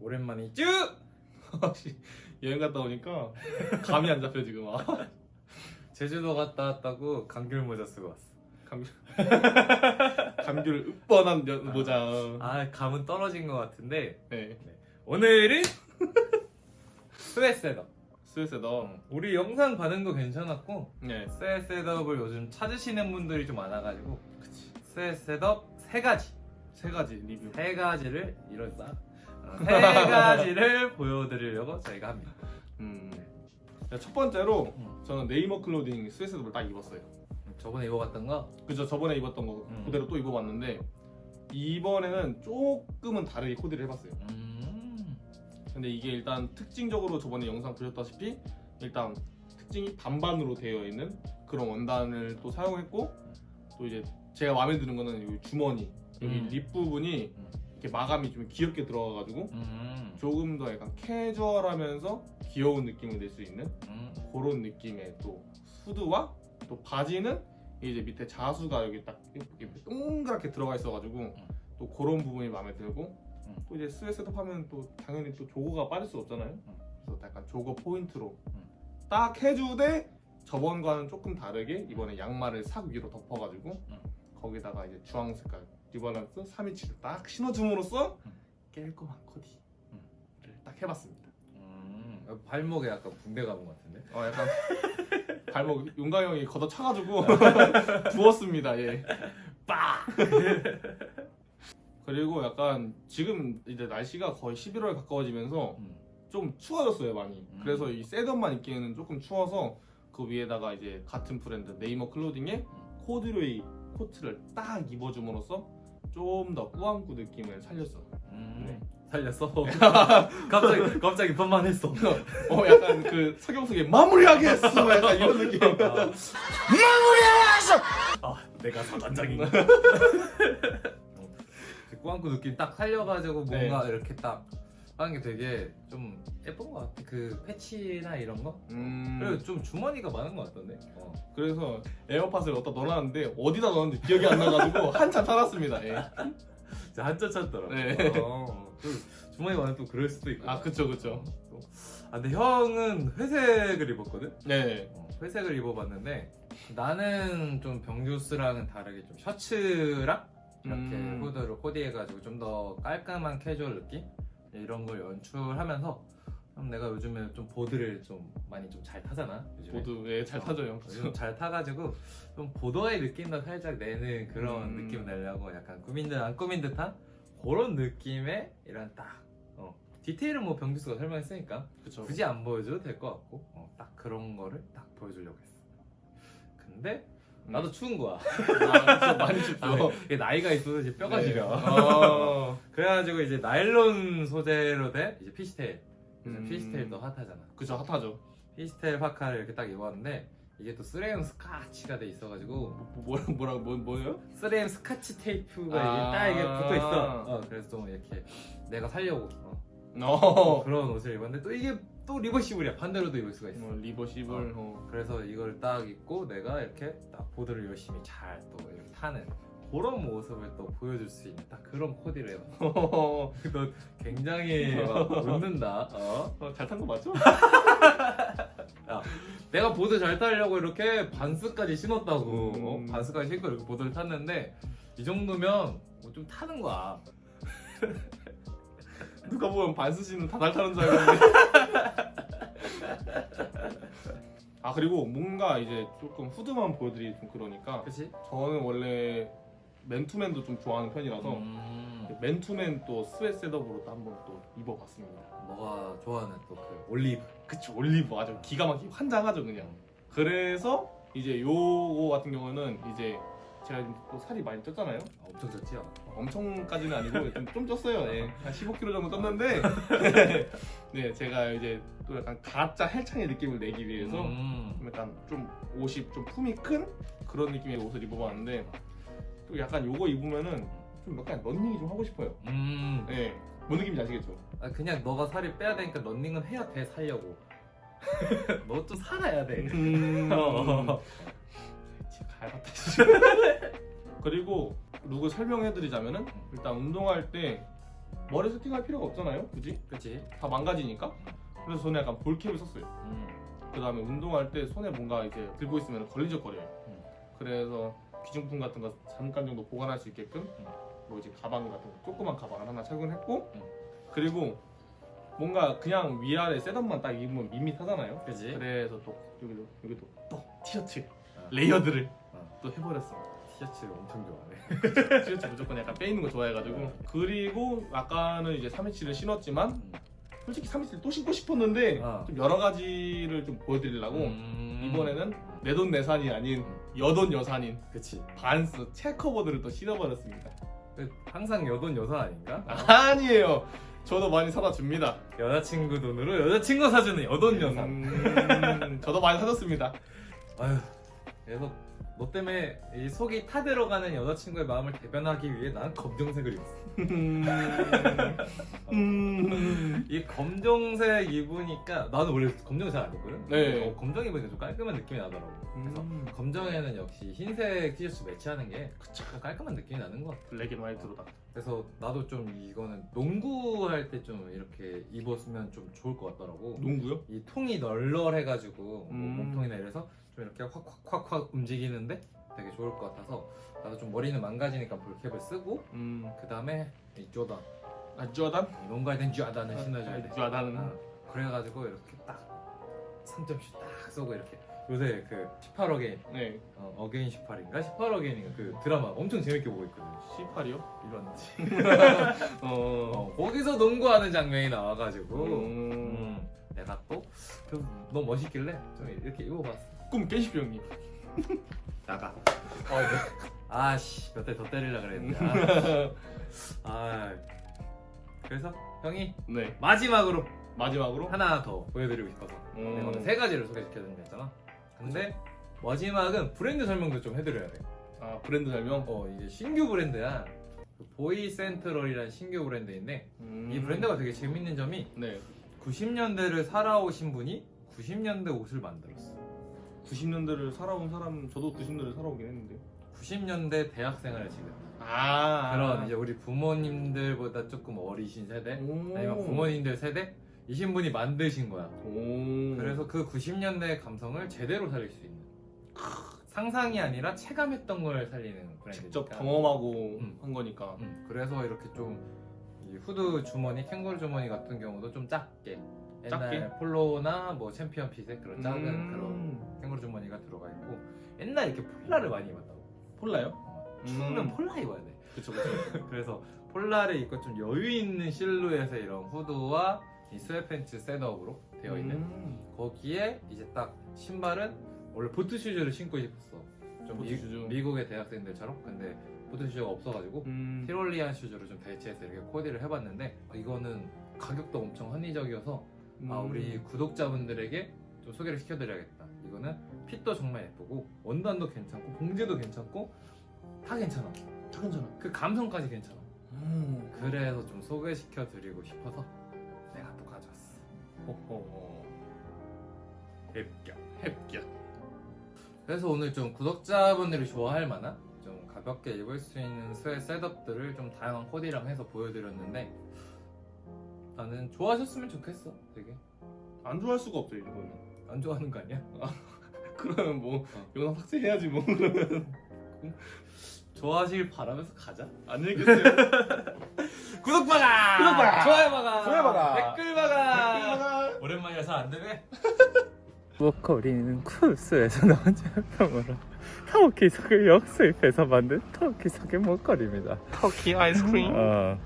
오랜만에 쭉 여행 갔다 오니까 감이 안 잡혀 지금. 아, 제주도 갔다 왔다고 감귤 모자 쓰고 왔어. 감귤 감귤 뻔한 여- 모자. 아 감은 떨어진 것 같은데 네. 오늘은 스웨셋업. 스웨스더. 우리 영상 반응도 괜찮았고 네. 스웨셋업을 요즘 찾으시는 분들이 좀 많아가지고 스웨셋업 세 가지 세 가지 리뷰. 세 가지를 어, 세 가지를 보여드리려고 저희가 합니다. 음. 첫 번째로 음. 저는 네이머 클로딩 스웨스더를 딱 입었어요. 저번에 입어봤던 거 그죠 저번에 입었던 거 음. 그대로 또 입어봤는데 이번에는 조금은 다르게 코디를 해봤어요. 음. 근데 이게 일단 특징적으로 저번에 영상 보셨다시피 일단 특징이 반반으로 되어 있는 그런 원단을 또 사용했고 또 이제 제가 마음에 드는 거는 여기 주머니 여기 음. 립 부분이 음. 이렇게 마감이 좀 귀엽게 들어가가지고 음. 조금 더 약간 캐주얼하면서 귀여운 느낌을 낼 수 있는 음. 그런 느낌의 또 후드와 또 바지는 이제 밑에 자수가 여기 딱 이렇게 동그랗게 들어가 있어가지고 또 그런 부분이 마음에 들고 음. 또 이제 스웨셋업 하면 또 당연히 또 조거가 빠질 수 없잖아요. 그래서 약간 조거 포인트로 음. 딱 해주되 저번과는 조금 다르게 이번에 양말을 싹 위로 덮어가지고 음. 거기다가 이제 주황 색깔 뉴발란스 327을 딱 신어줌으로써 음. 깔끔한 코디를 딱 해봤습니다. 음. 발목에 약간 붕대 가본 것 같은데. 어 약간 발목 용가 형이 걷어 차가지고 부었습니다. 예. 빡. 그리고 약간 지금 이제 날씨가 거의 11월 가까워지면서 음. 좀 추워졌어요 많이. 음. 그래서 이 셋업만 입기에는 조금 추워서 그 위에다가 이제 같은 브랜드 네이머 클로딩의 코드로이 코트를 딱 입어줌으로써 좀 더 꾸안꾸 느낌을 살렸어. 음. 네. 살렸어. 갑자기 갑자기 반만했어. 어 약간 그 서경석의 마무리하겠어 약간 이런 느낌. 아, 내가 사단장인. 꾸안꾸 느낌 딱 살려가지고 뭔가 이렇게 딱 하는 게 되게 좀 예쁜 것 같아. 그 패치나 이런 거. 음. 그리고 좀 주머니가 많은 것 같던데. 어. 그래서 에어팟을 어디다 넣어놨는데 어디다 넣었는지 기억이 안 나가지고 한참 살았습니다. 예. 진짜 한자 찾더라. 네. 어, 또 주머니 많으면 또 그럴 수도 있고. 아 그쵸 그쵸. 또. 아 근데 형은 회색을 입었거든. 네. 어, 회색을 입어봤는데 나는 좀 병규스랑은 다르게 좀 셔츠랑 이렇게 음. 후드로 코디해가지고 좀 더 깔끔한 캐주얼 느낌 이런 걸 연출하면서 좀 내가 요즘에 좀 보드를 좀 많이 좀 잘 타잖아. 요즘에. 보드에 잘 타줘요. 요즘 잘 타가지고 좀 보도의 느낌도 살짝 내는 그런 음. 느낌 내려고 약간 꾸민 듯 안 꾸민 듯한 그런 느낌의 이런 딱 어, 디테일은 뭐 병규스가 설명했으니까 그쵸. 굳이 안 보여줘도 될 것 같고 어, 딱 그런 거를 딱 보여주려고 했어. 근데 나도 추운 거야. 아. 많이 춥죠. 아, 이게 나이가 있어서 이제 뼈가 네. 시려. 어. 그래가지고 이제 나일론 소재로 된 이제 피시테일. 요즘 음. 피시테일도 핫하잖아. 그쵸 핫하죠. 피시테일 파카를 이렇게 딱 입었는데 이게 또 3M 스카치가 돼 있어가지고 뭐, 뭐라 뭐라 뭐 뭐예요? 3M 스카치 테이프가 아. 이게 딱 이게 붙어 있어. 어, 그래서 좀 이렇게 내가 살려고 어, 어. 그런 옷을 입었는데 또 이게 또 리버시블이야. 반대로도 입을 수가 있어. 뭐 리버시블. 어. 그래서 이걸 딱 입고 내가 이렇게 딱 보드를 열심히 잘 또 이렇게 타는 그런 모습을 또 보여줄 수 있는 딱 그런 코디를 해봤어. 어. 너 굉장히 막 웃는다. 어? 어, 잘탄 거 맞죠? 내가 보드 잘 타려고 이렇게 반스까지 신었다고. 음. 어? 반스까지 신고 이렇게 보드를 탔는데 이 정도면 뭐좀 타는 거야. 누가 보면 반스 씨는 다잘 타는 줄 알겠 아 그리고 뭔가 이제 조금 후드만 보여드리기 좀 그러니까 그렇지? 저는 원래 맨투맨도 좀 좋아하는 편이라서 음, 맨투맨 또 스웨트 셋업으로 또 한번 또 입어봤습니다. 너가 좋아하는 또 그 올리브. 그쵸 올리브 아주 기가 막히게 환장하죠 그냥. 그래서 이제 요거 같은 경우는 이제 제가 또 살이 많이 쪘잖아요. 아, 엄청 좋지요. 엄청까지는 아니고 좀, 좀 쪘어요. 예. 한 15kg 정도 쪘는데 네 제가 이제 또 약간 가짜 헬창의 느낌을 내기 위해서 음. 좀 약간 좀 옷이 좀 품이 큰 그런 느낌의 옷을 입어봤는데 또 약간 요거 입으면은 좀 약간 런닝이 좀 하고 싶어요. 음. 네. 뭔 느낌인지 아시겠죠? 아, 그냥 너가 살이 빼야 되니까 런닝은 해야 돼 살려고. 너 좀 살아야 돼. 음. 어. 진짜 갈봤다 씨. 그리고 룩을 설명해드리자면은 일단 운동할 때 머리 세팅할 필요가 없잖아요 굳이 그치? 다 망가지니까 그래서 저는 약간 볼캡을 썼어요 음. 그 다음에 운동할 때 손에 뭔가 이제 들고 있으면 걸리적거려요 음. 그래서 귀중품 같은 거 잠깐 정도 보관할 수 있게끔 음. 뭐 이제 가방 같은 거 조그만 가방을 하나 착용했고 음. 그리고 뭔가 그냥 위아래 셋업만 딱 입으면 밋밋하잖아요 그치? 그래서 또 여기도 여기도 또 티셔츠 어. 레이어드를 어. 또 해버렸습니다 티셔츠 엄청 좋아해 티셔츠 무조건 약간 빼 있는 거 좋아해가지고 어. 그리고 아까는 이제 327을 신었지만 음. 솔직히 327또 신고 싶었는데 어. 좀 여러 가지를 좀 보여드리려고 음. 이번에는 내돈 내산이 아닌 여돈 여산인 그치 반스 체커보드를 또 신어버렸습니다 그 항상 여돈 여사 아닌가? 아니에요 저도 많이 사다 줍니다 여자친구 돈으로 여자친구 사주는 여돈 여사 음, 저도 많이 사줬습니다 아휴 그래서 너 때문에 이 속이 타들어가는 여자친구의 마음을 대변하기 위해 난 검정색을 입었어 음. 이 검정색 입으니까 나는 원래 검정 잘 안 입거든 네. 어, 검정 입으니까 좀 깔끔한 느낌이 나더라고 그래서 음. 검정에는 역시 흰색 티셔츠 매치하는 게 그쵸 깔끔한 느낌이 나는 것 같아 블랙 앤 화이트로다 그래서 나도 좀 이거는 농구할 때 좀 이렇게 입었으면 좀 좋을 것 같더라고 농구요? 이 통이 널널해가지고 뭐 음. 몸통이나 이래서 좀 이렇게 확확확확 움직이는데 되게 좋을 것 같아서 나도 좀 머리는 망가지니까 볼캡을 쓰고 음. 그 다음에 이 조던. 아 조단? 이 농구할 땐 조던을 신어줘야 돼 조단은 어, 그래가지고 이렇게 딱 3점슛 딱 쏘고 이렇게. 요새 그 18어게인. 네. 어, 어게인 18인가? 18어게인인가? 그 드라마 엄청 재밌게 보고 있거든 18이요? 이런. 어... 어, 거기서 농구하는 장면이 나와가지고. 음... 음, 내가 또 그, 너무 멋있길래 좀 이렇게 입어봤어 꿈 깨십시오 형님. 나가. 어, 네. 아씨 몇 대 더 때리려 그랬는데. 아, 아. 그래서 형이 네. 마지막으로 마지막으로? 하나 더 보여드리고 싶어서. 음. 내가 오늘 세 가지를 소개시켜드린다 했잖아. 근데 마지막은 브랜드 설명도 좀 해드려야 돼. 아 브랜드 설명? 어, 이제 신규 브랜드야. 그 보이 센트럴이라는 신규 브랜드인데 음... 이 브랜드가 되게 재밌는 점이 네. 90년대를 살아오신 분이 90년대 옷을 만들었어 90년대를 살아온 사람 저도 90년대를 살아오긴 했는데 90년대 대학 생활을 지금. 아. 그런 이제 우리 부모님들보다 조금 어리신 세대? 오. 아니면 부모님들 세대? 이신 분이 만드신 거야. 오. 그래서 그 90년대 감성을 제대로 살릴 수 있는. 상상이 아니라 체감했던 걸 살리는 브랜드니까. 직접 경험하고 음. 한 거니까. 음, 그래서 이렇게 좀이 후드 주머니, 캥거루 주머니 같은 경우도 좀 작게 옛날 작게? 폴로나 뭐 챔피언 핏의 그런 작은 음. 그런 캥거루 주머니가 들어가 있고 옛날 이렇게 폴라를 많이 입었다고 폴라요? 어, 추우면 음. 폴라 입어야 돼 그쵸 그쵸 그래서 폴라를 입고 좀 여유 있는 실루엣의 이런 후드와 이 스웨팬츠 셋업으로 되어 있는 음. 거기에 이제 딱 신발은 원래 보트 슈즈를 신고 싶었어 좀 보트 미, 슈즈. 미 국의 대학생들처럼 근데 보트 슈즈가 없어가지고 음. 티롤리안 슈즈로 좀 대체해서 이렇게 코디를 해봤는데 이거는 가격도 엄청 합리적이어서 아 음. 우리 구독자분들에게 좀 소개를 시켜드려야겠다. 이거는 핏도 정말 예쁘고 원단도 괜찮고 봉제도 괜찮고 다 괜찮아. 다 괜찮아. 그 감성까지 괜찮아. 음. 그래서 좀 소개시켜드리고 싶어서 내가 또 가져왔어. 호호 앱격 햅겨 그래서 오늘 좀 구독자분들이 좋아할 만한 좀 가볍게 입을 수 있는 스웨 셋업들을 좀 다양한 코디랑 해서 보여드렸는데 나는 좋아하셨으면 좋겠어 되게 안 좋아할 수가 없죠 이거는 안 좋아하는 거 아니야? 그러면 뭐 어. 영상 삭제해야지 뭐 그러면 좋아하시길 바라면서 가자 안녕히 계세요 구독 박아! 구독 박아! 좋아요 박아! 좋아요 박아! 댓글 박아! 오랜만이라서 안 되네 워커리는 쿠스에서 나온 제품으로 터키 석을 역수입해서 만든 터키 석의 목걸이입니다. 터키 아이스크림 어.